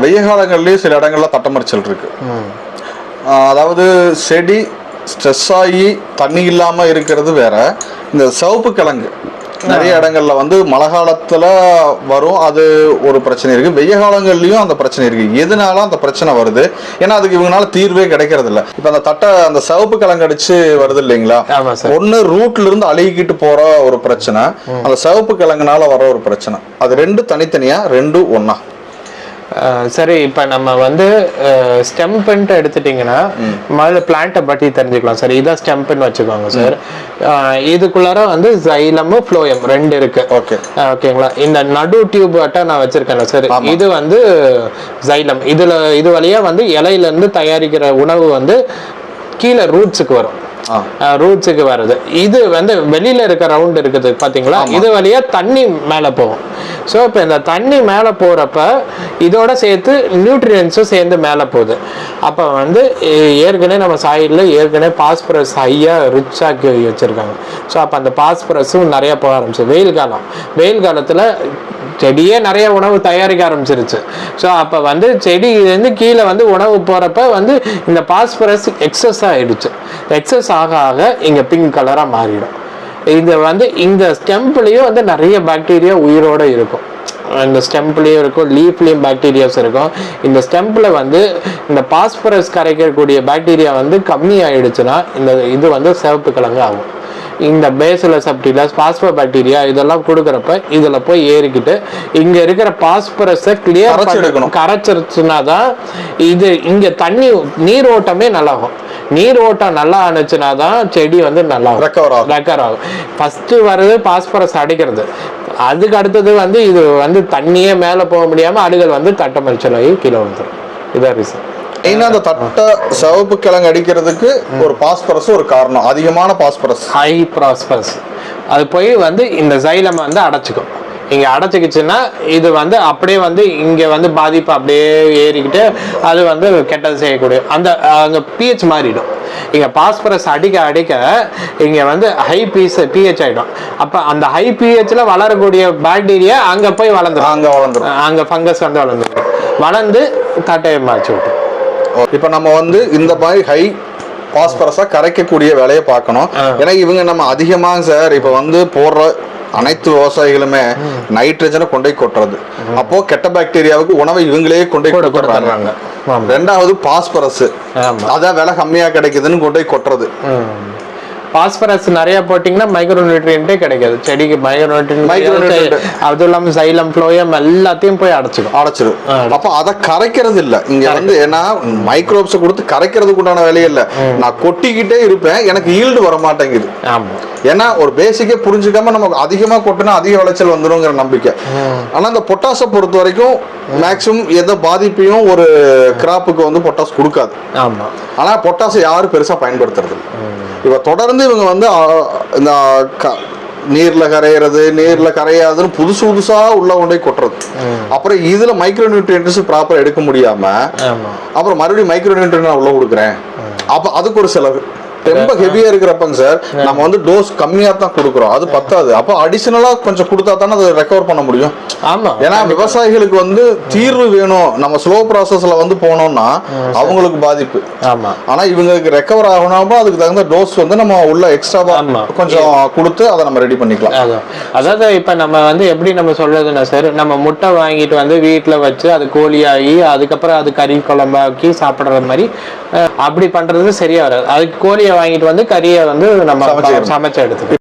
வெய்ய காலங்கள்லயும் சில இடங்கள்ல தட்டமறிச்சல் இருக்கு. அதாவது செடி ஸ்ட்ரெஸ் ஆகி தண்ணி இல்லாம இருக்கிறது வேற. இந்த சிவப்பு கிழங்கு. நிறைய இடங்கள்ல வந்து மழை காலத்துல வரும் அது ஒரு பிரச்சனை இருக்கு. வெய்ய காலங்கள்லயும் அந்த பிரச்சனை இருக்கு. எதனால அந்த பிரச்சனை வருது? ஏன்னா அதுக்கு இவங்களால தீர்வே கிடைக்கிறது இல்ல இப்ப அந்த தட்டை அந்த சிவப்பு கிழங்கு அடிச்சு வருது இல்லைங்களா? ஒண்ணு ரூட்ல இருந்து அழுகிக்கிட்டு போற ஒரு பிரச்சனை. அந்த சிவப்பு கிழங்குனால வர ஒரு பிரச்சனை. அது ரெண்டு தனித்தனியா ரெண்டு ஒண்ணா? அஹ் சரி இப்போ நம்ம வந்து ஸ்டெம்பன்ட்டு எடுத்துட்டிங்கன்னா முதல்ல பிளான்ட்டை பற்றி தெரிஞ்சுக்கலாம் சார் இதான் ஸ்டெம்புன்னு வச்சுக்கோங்க சார் இதுக்குள்ளார வந்து ஜைலமும் ஃப்ளோயம் ரெண்டு இருக்கு. ஓகே. ஓகேங்களா இந்த நடு டியூப் அட்டை நான் வச்சிருக்கேன்ல சார் இது வந்து ஜைலம் இதுல இது வழியா வந்து இலையில இருந்து தயாரிக்கிற உணவு வந்து கீழே ரூட்ஸுக்கு வரும். ரூட்ஸுக்கு வருது இது வந்து வெளியில இருக்க ரவுண்ட் இருக்குது பாத்தீங்களா? இது வழியா தண்ணி மேல போகும். ஸோ இப்போ இந்த தண்ணி மேலே போகிறப்ப இதோட சேர்த்து நியூட்ரியன்ஸும் சேர்ந்து மேலே போகுது. அப்போ வந்து ஏற்கனவே நம்ம சாயிலில் ஏற்கனவே பாஸ்பரஸ் ஹையாக ரிச்சாக்கி வச்சுருக்காங்க. ஸோ அப்போ அந்த பாஸ்பரஸும் நிறைய போக ஆரம்பிச்சு. வெயில் காலம். வெயில் காலத்தில் செடியே நிறைய உணவு தயாரிக்க ஆரம்பிச்சிருச்சு. ஸோ அப்போ வந்து செடியிலேருந்து கீழே வந்து உணவு போகிறப்ப வந்து இந்த பாஸ்பரஸ் எக்ஸஸ் ஆகிடுச்சு எக்ஸஸ் ஆக ஆக இங்கே பிங்க் கலராக மாறிடும். இது வந்து இந்த ஸ்டெம்ப்லேயும் வந்து நிறைய பாக்டீரியா உயிரோட இருக்கும். இந்த ஸ்டெம்ப்லேயும் இருக்கும் லீஃப்லேயும் பாக்டீரியாஸ் இருக்கும். இந்த ஸ்டெம்பில் வந்து இந்த பாஸ்பரஸ் கரைக்கக்கூடிய பாக்டீரியா வந்து கம்மி ஆயிடுச்சுன்னா இந்த இது வந்து சிவப்பு கிழங்கு ஆகும். இந்த பேசிலஸ் சப்டிலஸ் பாஸ்போ பாக்டீரியா இதெல்லாம் கொடுக்குறப்ப இதில் போய் ஏறிக்கிட்டு இங்கே இருக்கிற பாஸ்பரஸை கிளியர் எடுக்கணும். கரைச்சிருச்சுனா தான் இது இங்கே தண்ணி நீரோட்டமே நல்லாகும். நீரோட்டம் நல்லா ஆனுச்சுனா தான் செடி வந்து நல்லா ரெக்கவர் ஆகும். ரெக்கர் ஆகும். ஃபர்ஸ்ட் வர்றது பாஸ்பரஸ் அடிக்கிறது. அதுக்கு அடுத்தது வந்து இது வந்து தண்ணியே மேலே போக முடியாம அடுகள் வந்து தட்டமறிச்சல் ஆகி கீழே வந்துடும் இதான் ரீசன் ஏன்னா அந்த தட்டை சிவப்பு கிழங்கு அடிக்கிறதுக்கு ஒரு பாஸ்பரஸ் ஒரு காரணம். அதிகமான பாஸ்பரஸ் ஹை ப்ராஸ்பரஸ் அது போய் வந்து இந்த ஜைலம் வந்து அடைச்சிக்கும். இங்க அடைச்சிக்கிச்சுன்னா இது வந்து அப்படியே வந்து இங்க வந்து பாதிப்பு அப்படியே ஏறிக்கிட்டு அது வந்து கெட்டது செய்யக்கூடிய அந்த அங்க பிஹெச் மாறிடும். இங்க பாஸ்பரஸ் அடிக்க அடிக்க இங்க வந்து ஹை பீஸ் பிஹெச் ஆயிடும். அப்ப அந்த ஹை பிஹெச்ல வளரக்கூடிய பாக்டீரியா அங்க போய் வளர்ந்துடும் அங்க வளர்ந்துரும். அங்க ஃபங்கஸ் வந்து வளர்ந்துடும் வளர்ந்து தட்டையை மாற்றி விட்டுரும். இப்ப நம்ம வந்து இந்த மாதிரி ஹை பாஸ்பரஸா கரைக்கக்கூடிய வேலையை பார்க்கணும். ஏன்னா இவங்க நம்ம அதிகமா சார் இப்ப வந்து போடுற அனைத்து விவசாயிகளுமே நைட்ரஜனை கொண்டு போய் கொட்டுறது அப்போ கெட்ட பாக்டீரியாவுக்கு உணவை இவங்களே கொண்டு ஆமா. ரெண்டாவது பாஸ்பரஸ் அதான் விலை கம்மியா கிடைக்குதுன்னு கொண்டு போய் கொட்டுறது பாஸ்பரஸ் நிறைய போட்டிங்கன்னா மைக்ரோ நியூட்ரியன்ட்டே கிடைக்காது. செடிக்கு மைக்ரோ. நியூட்ரியன்ட் அதுவும் இல்லாமல் சைலம் ஃப்ளோயம் எல்லாத்தையும் போய் அடைச்சிக்கும் அடைச்சிரும். ஆ. அப்ப அதை கரைக்கிறது இல்ல. இங்க வந்து ஏன்னா மைக்ரோப்ஸ் கொடுத்து கரைக்கிறதுக்கு உண்டான வேலையே இல்ல. நான் கொட்டிக்கிட்டே இருப்பேன். எனக்கு ஈல்டு வர மாட்டேங்குது ஆமா. ஏன்னா ஒரு பேசிக்கே புரிஞ்சுக்காம நம்ம அதிகமா கொட்டினா அதிக விளைச்சல் வந்துருங்கிற நம்பிக்கை. ஆனா இந்த பொட்டாசை பொறுத்த வரைக்கும் மேக்சிமம் எந்த பாதிப்பையும் ஒரு கிராப்புக்கு வந்து பொட்டாஸ் கொடுக்காது. ஆமா. ஆனா பொட்டாசை யாரும் பெருசா பயன்படுத்துறது. இப்ப தொடர்ந்து இவங்க வந்து இந்த க- நீர்ல கரையிறது நீர்ல கரையாதுன்னு புதுசு புதுசா உள்ள கொண்டு கொட்டுறது. அப்புறம் இதுல மைக்ரோ நியூட்ரியன்ஸ் ப்ராப்பரா எடுக்க முடியாம ஆமா. அப்புறம் மறுபடியும் மைக்ரோ நியூட்ரியன் நான் உள்ள கொடுக்குறேன். அப்ப அதுக்கு ஒரு செலவு. ரொம்ப ஹெவியா இருக்கிறப்பங்க சார் நம்ம வந்து டோஸ் கம்மியா தான் கொடுக்குறோம். அது பத்தாது. அப்போ அடிஷனலா கொஞ்சம் கொடுத்தா தானே அதை ரெக்கவர் பண்ண முடியும். ஆமா. ஏன்னா விவசாயிகளுக்கு வந்து தீர்வு வேணும். நம்ம ஸ்லோ ப்ராசஸ்ல வந்து போனோம்னா அவங்களுக்கு பாதிப்பு. ஆமா. ஆனா இவங்களுக்கு ரெக்கவர் ஆகணும்னா அதுக்கு தகுந்த டோஸ் வந்து நம்ம உள்ள எக்ஸ்ட்ராவா ஆமா. கொஞ்சம் கொடுத்து அதை நம்ம ரெடி பண்ணிக்கலாம். அதாவது இப்ப நம்ம வந்து எப்படி நம்ம சொல்றதுன்னா சார் நம்ம முட்டை வாங்கிட்டு வந்து வீட்ல வச்சு அது கோழியாகி அதுக்கப்புறம் அது கறி குழம்பாக்கி சாப்பிடுற மாதிரி அப்படி பண்றது சரியா வராது. அதுக்கு கோழியை வாங்கிட்டு வந்து கறியை வந்து நம்ம. சமைச்சு எடுத்துக்கணும்